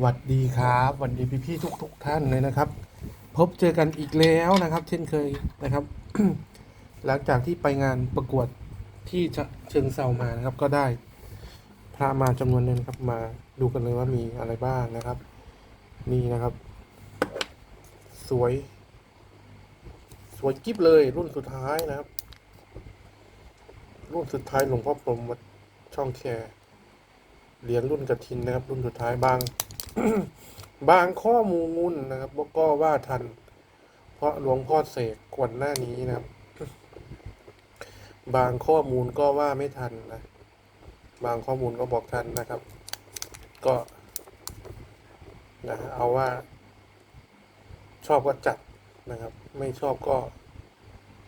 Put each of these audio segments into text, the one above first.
หวัดดีครับหวัดดีพี่พี่ทุกทุกท่านเลยนะครับ พบเจอกันอีกแล้วนะครับ เช่นเคยนะครับ หลังจากที่ไปงานประกวดที่เชิงเซามานะครับ ก็ได้พระมาจำนวนหนึงครับ มาดูกันเลยว่ามีอะไรบ้างนะครับ นี่นะครับ สวย สวยกิ๊บเลยรุ่นสุดท้ายนะครับ รุ่นสุดท้ายหลวงพ่อพรหมวัดช่องแคเหรียญรุ่นกระทินนะครับ รุ่นสุดท้ายบาง บางข้อมูลนะครับก็ว่าทัน เพราะหลวงพ่อเสกก่อนหน้านี้นะครับ บางข้อมูลก็ว่าไม่ทันนะ บางข้อมูลก็บอกทันนะครับ ก็นะเอาว่า ชอบก็จัดนะครับ ไม่ชอบก็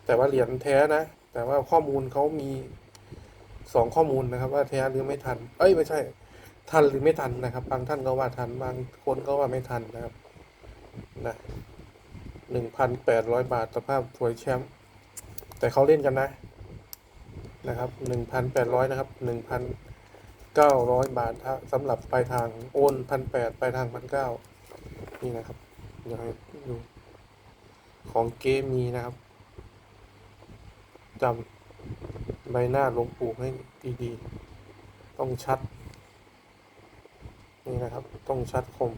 แต่ว่าเหรียญแท้นะ แต่ว่าข้อมูลเขามีสองข้อมูลนะครับ ว่าแท้หรือไม่ทัน เอ้ยไม่ใช่ ทันหรือไม่ทันนะครับ บางท่านก็ว่าทัน บางคนก็ว่าไม่ทันนะครับนะหนึ่งพันแปดร้อยบาทสภาพถวยแชมป์แต่เขาเล่นกันนะนะครับหนึ่งพันแปดร้อยนะครับหนึ่งพันเก้าร้อยบาทสำหรับปลายทางโอนพันแปดปลายทางพันเก้านี่นะครับเดี๋ยวให้ดูของเกมมีนะครับจำใบหน้าหลวงปู่ให้ดีๆ ต้องชัด นี่นะครับ ต้องชัดคม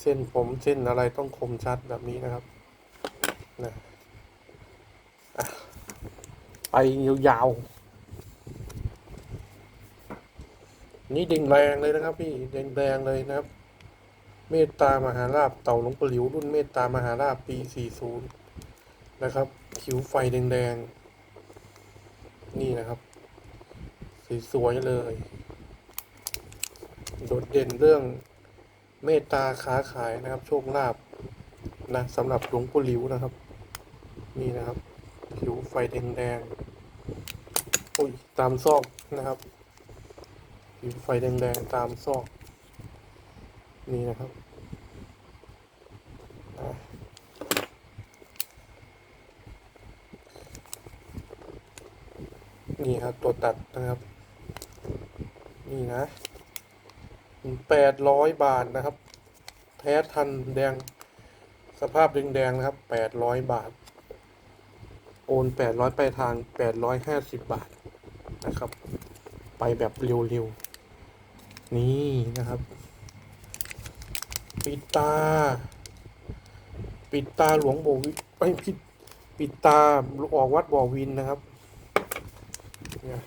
เส้นผมเส้นอะไรต้องคมชัดแบบนี้นะครับนะไปยาวๆนี่เด้งแรงเลยนะครับ พี่เด้งแรงเลยนะครับ เมตตามหาราบเต่าหลวงปลิวรุ่นเมตตามหาราบปี 40 นะครับ ผิวไฟแดงๆนี่นะครับสวยๆเลย โดดเด่นเรื่องเมตตาค้าขายนะครับ โชคลาภนะสำหรับหลวงปู่หลิวนะครับ นี่นะครับ ผิวไฟแดงๆโอ้ยตามซอกนะครับ ผิวไฟแดงๆตามซอก นี่นะครับนี่ครับตัวตัดนะครับ นี่นะ แปดร้อยบาทนะครับ แท้ทันแดง สภาพแดงๆนะครับแปดร้อยบาท โอนแปดร้อยไปทางแปดร้อยห้าสิบบาทนะครับ ไปแบบเร็วๆ นี่นะครับ ปิดตา ปิดตาหลวงโบวิไอ้ยปิดปิดตาออกวัดบ่อวินนะครับเนี่ย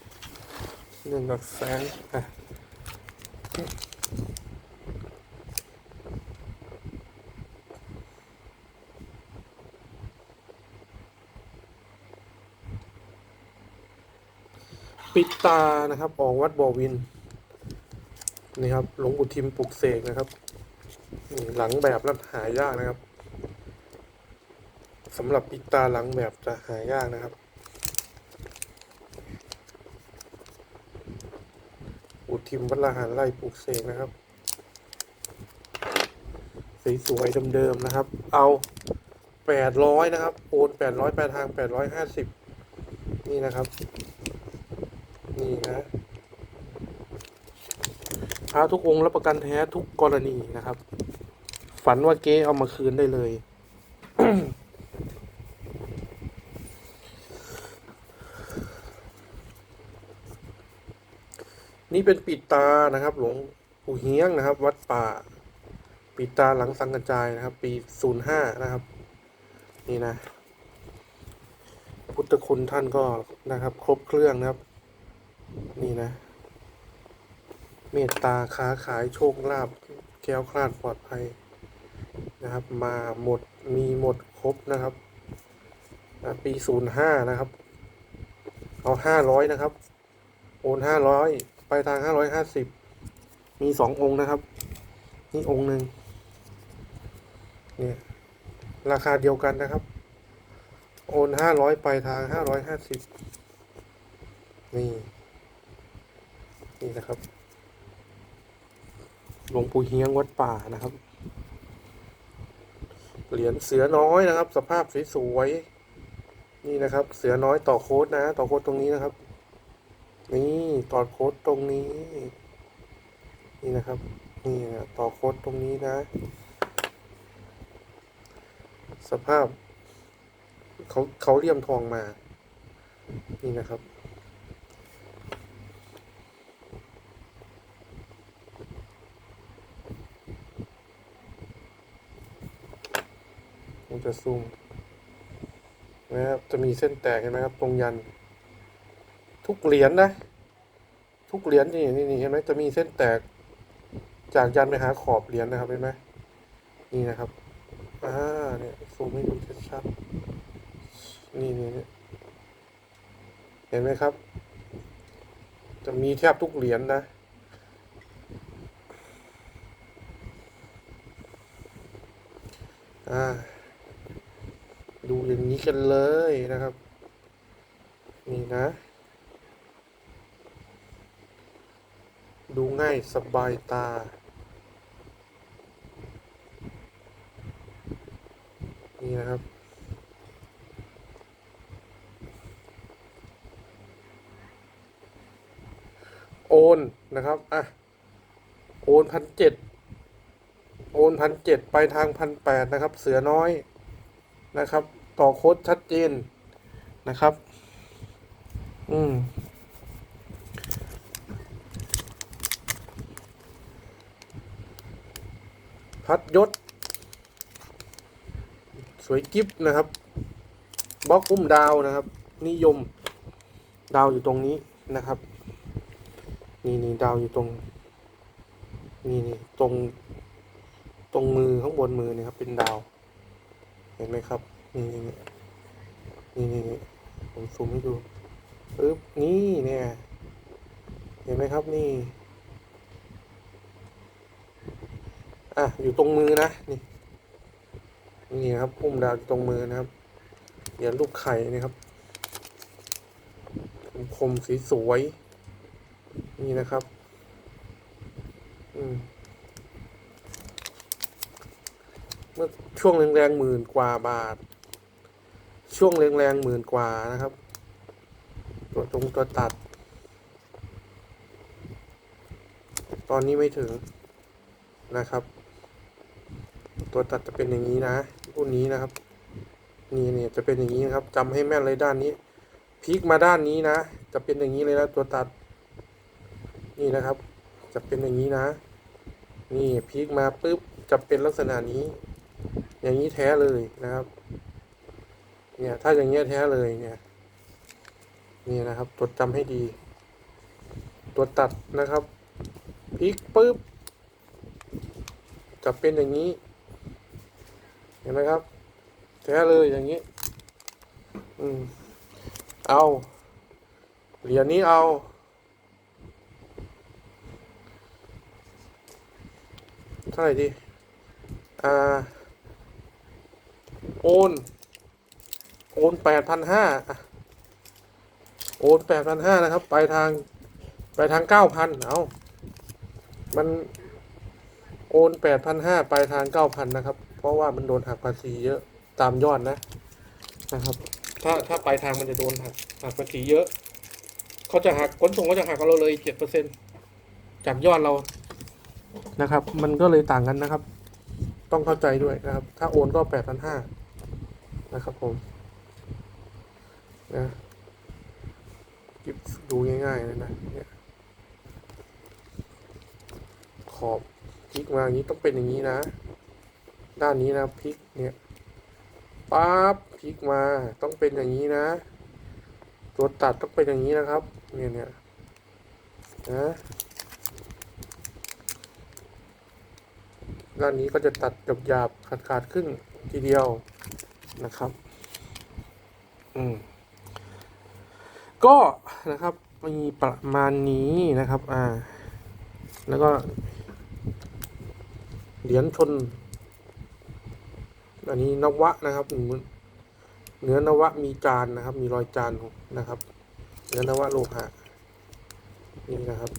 เรื่องกับแสงอะ ปิดตานะครับออกวัดบ่อวินนี่ครับหลวงปู่ทิมปลุกเสกนะครับนี่หลังแบบนั้นหายากนะครับสำหรับปิดตาหลังแบบจะหายากนะครับ อุทิมวัดละหารไล่ปลูกเสกนะครับสวยๆเดิมๆนะครับ เอาแปดร้อยนะครับ โอนแปดร้อยไปทางแปดร้อยห้าสิบนี่นะครับ นี่นะพ ระทุกองค์รับประกันแท้ทุกกรณีนะครับ ฝันว่าเก๊เอามาคืนได้เลย นี่เป็นปิดตานะครับ หลวงปู่เฮียงนะครับ วัดป่า ปิดตาหลังสังกระจายนะครับ ปีศูนย์ห้านะครับ นี่นะ พุทธคุณท่านก็นะครับ ครบเครื่องนะครับ นี่นะ เมตตาค้าขายโชคลาภแคล้วคลาดปลอดภัยนะครับ มาหมดมีหมดครบนะครับปีศูนย์ห้านะครับ เอาห้าร้อยนะครับ โอนห้าร้อยไปทางห้าร้อยห้าสิบมีสององค์นะครับ นี่องค์หนึ่งเนี่ยราคาเดียวกันนะครับ โอนห้าร้อยไปทางห้าร้อยห้าสิบนี่ นี่นะครับ หลวงปู่เฮียงวัดป่านะครับ เหรียญเสือน้อยนะครับ สภาพสวยๆนี่นะครับ เสือน้อยต่อโค้ดนะ ต่อโค้ดตรงนี้นะครับ นี่ต่อโค้ดตรงนี้ นี่นะครับ นี่นะต่อโค้ดตรงนี้นะ สภาพเขาเขาเลี่ยมทองมา นี่นะครับ ผมจะซูมนะครับจะมีเส้นแตกเห็นไหมครับ ตรงยัน ทุกเหรียญนะ ทุกเหรียญนี่นี่นี่เห็นไหมจะมีเส้นแตก จากยันไปหาขอบเหรียญนะครับเห็นไหมนี่นะครับอ่าเนี่ยซูมให้ดูชัดๆนี่นี่นี่เห็นไหมครับ จะมีแทบทุกเหรียญนะอ่า ดูอย่างนี้กันเลยนะครับ นี่นะ ดูง่ายสบายตา นี่นะครับโอนนะครับ อะ โอนพันเจ็ด โอนพันเจ็ดไปทางพันแปดนะครับ เสือน้อยนะครับ ต่อโค้ดชัดเจนนะครับ อืม พัดยศ สวยกิฟนะครับ บล็อกอุ้มดาวนะครับ นิยม ดาวอยู่ตรงนี้นะครับ นี่นี่ดาวอยู่ตรง นี่นี่ตรง ตรงมือข้างบนมือนี่ครับ เป็นดาว เห็นไหมครับ นี่นี่นี่นี่ผมซูมให้ดูปึ๊บนี่เนี่ยเห็นไหมครับนี่อะอยู่ตรงมือนะนี่นี่ครับพุ่มดาวอยู่ตรงมือนะครับเหรียญลูกไข่นะครับคมสีสวยนี่นะครับอืมเมื่อช่วงแรงๆหมื่นกว่าบาท ช่วงแรงๆหมื่นกว่านะครับ ตัวตรงตัวตัด ตอนนี้ไม่ถึงนะครับ ตัวตัดจะเป็นอย่างนี้นะรุ่นนี้นะครับ นี่เนี่ยจะเป็นอย่างนี้นะครับจำให้แม่นเลยด้านนี้พลิกมาด้านนี้นะ จะเป็นอย่างนี้เลยนะตัวตัด นี่นะครับ จะเป็นอย่างนี้นะ นี่พลิกมาปุ๊บจะเป็นลักษณะนี้ อย่างนี้แท้เลยนะครับ เนี่ยถ้าอย่างเงี้ยแท้เลยเนี่ยนี่นะครับจจำให้ดี ตัวตัดนะครับพลิกปุ๊บจะเป็นอย่างนี้ เห็นไหมครับ แท้เลยอย่างนี้ อืม เอาเหรียญนี้เอา เท่าไหร่ดี อ่า โอน โอนแปดพันห้าโอนแปดพันห้านะครับ ไปทาง ไปทางเก้าพันเอามันโอนแปดพันห้าไปทางเก้าพันนะครับ เพราะว่ามันโดนหักภาษีเยอะตามยอดนะนะครับ ถ้าถ้าไปทางมันจะโดนหักหักภาษีเยอะเขาจะหักขนส่งก็จะหักเราเลยเจ็ดเปอร์เซ็นจากยอดเรานะครับ มันก็เลยต่างกันนะครับ ต้องเข้าใจด้วยนะครับ ถ้าโอนก็แปดพันห้านะครับผม นะกิบดูง่ายๆเลยนะเนี่ยขอบพลิกมาอย่างนี้ต้องเป็นอย่างนี้นะ ด้านนี้นะพลิกเนี่ยปั๊บพลิกมาต้องเป็นอย่างนี้นะ ตัวตัดต้องเป็นอย่างนี้นะครับ เนี่ยเนี่ยนะด้านนี้ก็จะตัดหยาบๆขาดขาดๆขึ้นทีเดียวนะครับ อืม ก็นะครับมีประมาณนี้นะครับอ่าแล้วก็เหรียญชน อันนี้นวะนะครับเนื้อนวะมีจานนะครับ มีรอยจานนะครับเนื้อนวะโลหะนี่นะครับ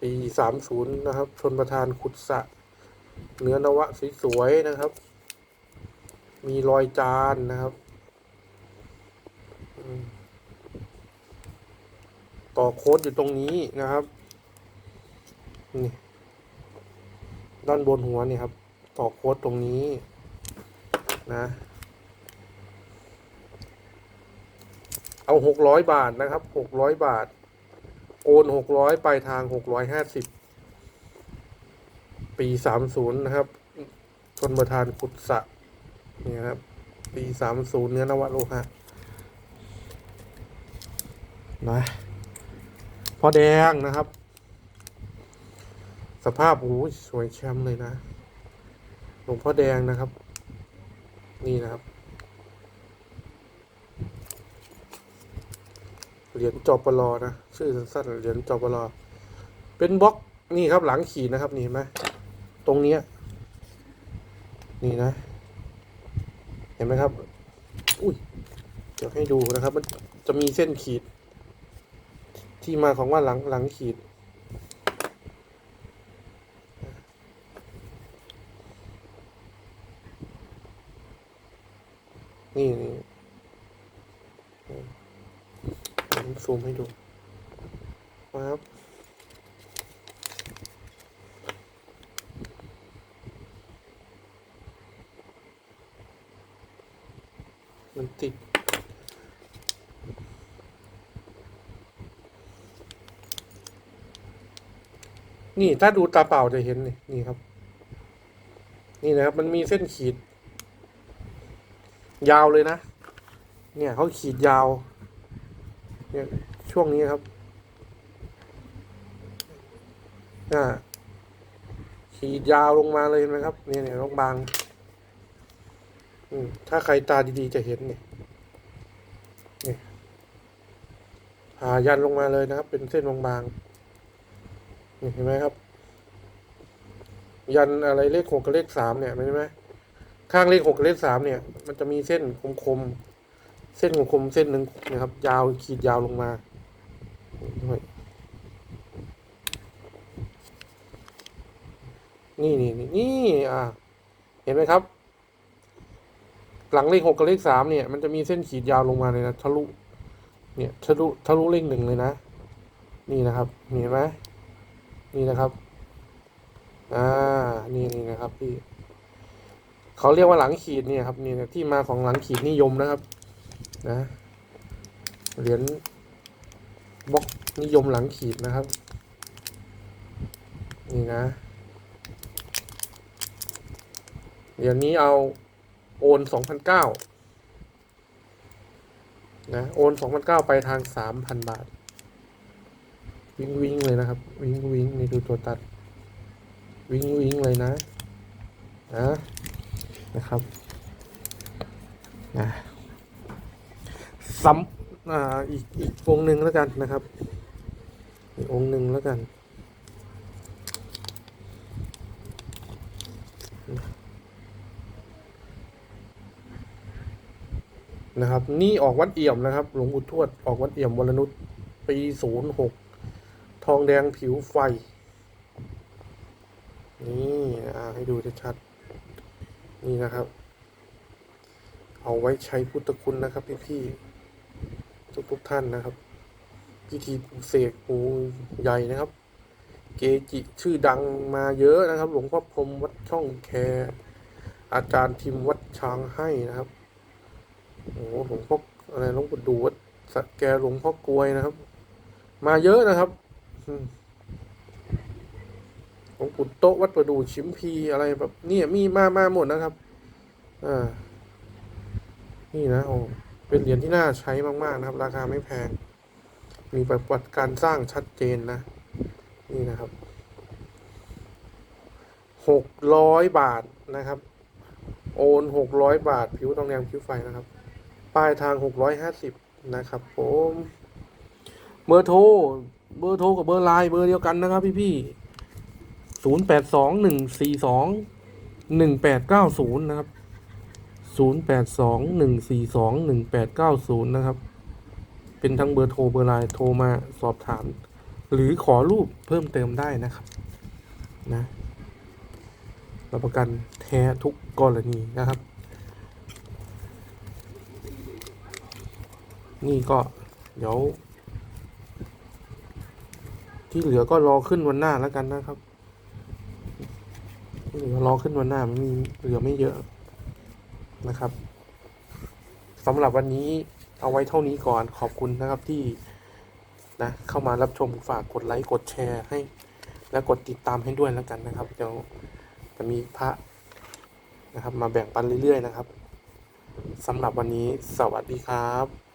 ปีสามศูนย์นะครับ ชนประธานขุดสะ เนื้อนวะสวยๆนะครับ มีรอยจานนะครับ ต่อโค้ดอยู่ตรงนี้นะครับ นี่ ด้านบนหัวนี่ครับ ต่อโค้ดตรงนี้ นะเอาหกร้อยบาทนะครับหกร้อยบาท โอนหกร้อยไปทางหกร้อยห้าสิบปีสามศูนย์นะครับชนประธานขุดสะนี่ครับ ปีสามศูนย์เนื้อนวโลหะ นะพอแดงนะครับ สภาพโอ้สวยแชมป์เลยนะหลวงพ่อแดงนะครับ นี่นะครับเหรียญจอปลอนะชื่อสั้นๆเหรียญจอปลอเป็นบล็อกนี่ครับหลังขีดนะครับ นี่เห็นไหมตรงเนี้ยนี่นะ เห็นไหมครับ อุ้ยเดี๋ยวให้ดูนะครับ มันจะมีเส้นขีด ที่มาของว่าหลังหลังขีด นี่นี่ซูมให้ดูครับ มันติด นี่ถ้าดูตาเปล่าจะเห็นนี่นี่ครับ นี่นะครับ มันมีเส้นขีด ยาวเลยนะ เนี่ยเขาขีดยาว เนี่ยช่วงนี้ครับอ่าขีดยาวลงมาเลยเห็นไหมครับเนี่ยเนี่ยบางถ้าใครตาดีๆจะเห็นเนี่ยเนี่ยผ่ายันลงมาเลยนะครับ เป็นเส้นบางๆ เห็นไหมครับ ยันอะไรเลขหกกับเลขสามเนี่ยเห็นไหมข้างเลขหกกับเลขสามเนี่ย มันจะมีเส้นคมๆเส้นคมๆเส้นหนึ่งนะครับ ยาวขีดยาวลงมานี่นี่นี่นี่อ่า เห็นไหมครับ หลังเลขหกกับเลขสามเนี่ย มันจะมีเส้นขีดยาวลงมาเลยนะทะลุ เนี่ยทะลุทะลุเลขหนึ่งเลยนะ นี่นะครับ เห็นไหม นี่นะครับ อ่า นี่นี่นะครับพี่เขาเรียกว่าหลังขีดเนี่ยครับนี่นะที่มาของหลังขีดนิยมนะครับ นะเหรียญบล็อกนิยมหลังขีดนะครับ นี่นะเหรียญนี้เอาโอนสองพันเก้านะ โอนสองพันเก้าไปทางสามพันบาท วิ่งวิ่งเลยนะครับ วิ่งวิ่งนี่ดูตัวตัด วิ่งวิ่งเลยนะนะนะครับนะซ้ำอ่าอีกอีกองหนึ่งแล้วกันนะครับ อีกองหนึ่งแล้วกันนะครับ นี่ออกวัดเอี่ยมนะครับ หลวงปู่ทวดออกวัดเอี่ยมวรนุชปีศูนย์หก ทองแดงผิวไฟ นี่ให้ดูชัดๆนี่นะครับ เอาไว้ใช้พุทธคุณนะครับพี่พี่ทุกทุกๆท่านนะครับ พิธีปลุกเสกปูใหญ่นะครับ เกจิชื่อดังมาเยอะนะครับ หลวงพ่อพรมวัดช่องแค อาจารย์ทิมวัดช้างให้นะครับโอ้โหหลวงพ่ออะไรหลวงปู่ดูวัดสแกหลวงพ่อกลวยนะครับ มาเยอะนะครับ ของปู่โต๊ะวัดประดูชิมพีอะไรแบบนี่มีมามาหมดนะครับ อ่า นี่นะโอ้เป็นเหรียญที่น่าใช้มาก ๆ นะครับ ราคาไม่แพง มีประวัติการสร้างชัดเจนนะ นี่นะครับหกร้อยบาทนะครับ โอนหกร้อยบาท ผิวทองแดงผิวไฟนะครับปลายทางหกร้อยห้าสิบนะครับ ผมเบอร์โทร เบอร์โทรกับเบอร์ไลน์เบอร์เดียวกันนะครับ พี่ๆศูนย์แปดสองหนึ่งสี่สองหนึ่งแปดเก้าศูนย์นะครับศูนย์แปดสองหนึ่งสี่สองหนึ่งแปดเก้าศูนย์นะครับ เป็นทั้งเบอร์โทรเบอร์ไลน์โทรมาสอบถาม หรือขอรูปเพิ่มเติมได้นะครับ นะรับประกันแท้ทุกกรณีนะครับ นี่ก็เดี๋ยว ที่เหลือก็รอขึ้นวันหน้าแล้วกันนะครับที่เหลือรอขึ้นวันหน้ามันมีเหลือไม่เยอะนะครับสำหรับวันนี้เอาไว้เท่านี้ก่อนขอบคุณนะครับที่นะเข้ามารับชมฝากกดไลค์กดแชร์ให้ และกดติดตามให้ด้วยแล้วกันนะครับเดี๋ยวจะมีพระนะครับ มาแบ่งปันเรื่อยๆนะครับสำหรับวันนี้สวัสดีครับ